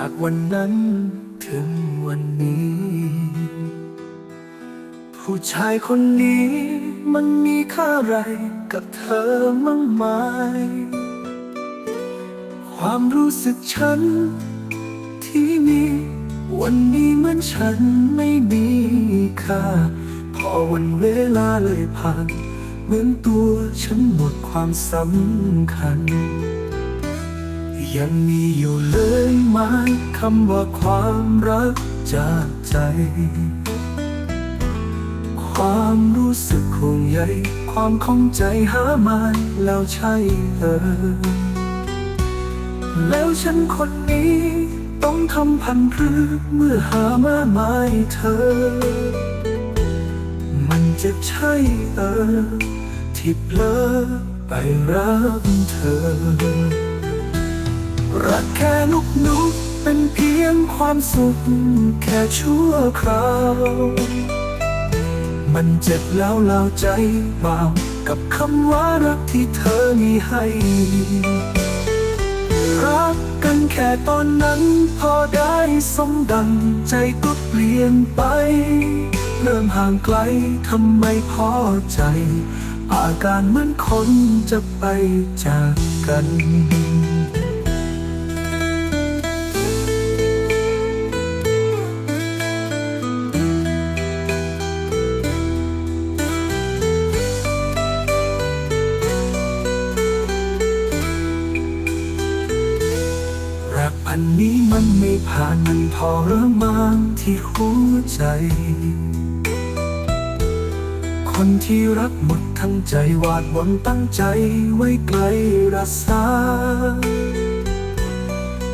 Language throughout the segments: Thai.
จากวันนั้นถึงวันนี้ ผู้ชายคนนี้มันมีค่าไรกับเธอมั่งไหมความรู้สึกฉัน ที่มี วันนี้เหมือนฉันไม่มีค่า พอวันเวลาเลยผ่าน เหมือนตัวฉันหมดความสำคัญ ยังมีอยู่เลยไหมคำว่าความรักจากใจ ความรู้สึกห่วงใยความข้องใจหามาแล้วใช่เออ แล้วฉันคนนี้ต้องทำพันพรือเมื่อหามาไม่เธอ มันจะใช่เออ ที่เพลอไปรักเธอ รักแค่นุกนุกเป็นเพียงความสุขแค่ชั่วคราว มันเจ็บแล้วเล่าใจเปล่ากับคำว่ารักที่เธอมีให้ รักกันแค่ตอนนั้นพอได้สมดังใจก็เปลี่ยนไป เริ่มห่างไกลทำไมพอใจ อาการเหมือนคนจะไปจากกัน นนี้มันไม่ผ่านมันทรมานที่หัวใจ คนที่รักหมดทั้งใจวาดหวังตั้งใจไว้ไกลรักษา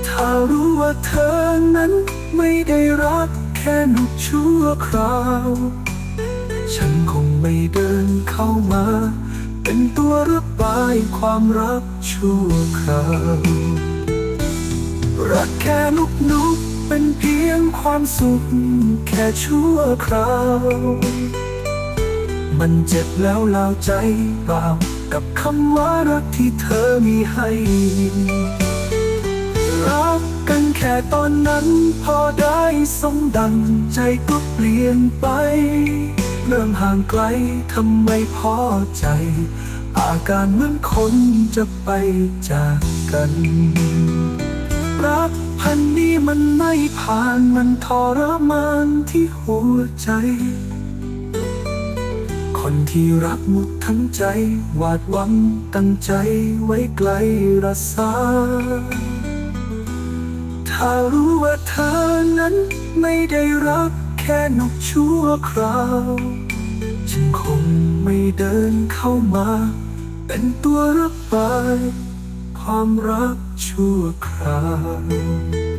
ถ้ารู้ว่าเธอนั้นไม่ได้รักแค่หนุกชั่วคราว ฉันคงไม่เดินเข้ามา เป็นตัวระบายความรักชั่วคราว รักแค่ลุกนุกเป็นเพียงความสุข แค่ชั่วคราว มันเจ็บแล้วเล่าใจเปล่า กับคำว่ารักที่เธอมีให้ รักกันแค่ตอนนั้นพอได้สมดังใจก็เปลี่ยนไป เริ่มห่างไกลทำไมพอใจ อาการเหมือนคนจะไปจากกัน รัก พันนี้มันไม่ผ่านมันทรมานที่หัวใจ คนที่รักหมดทั้งใจ หวาดหวังตั้งใจไว้ไกลรักษาถ้ารู้ว่าเธอนั้นไม่ได้รักแค่นกชั่วคราว ฉันคงไม่เดินเข้ามา เป็นตัวระบาย ความรักชั่วคราว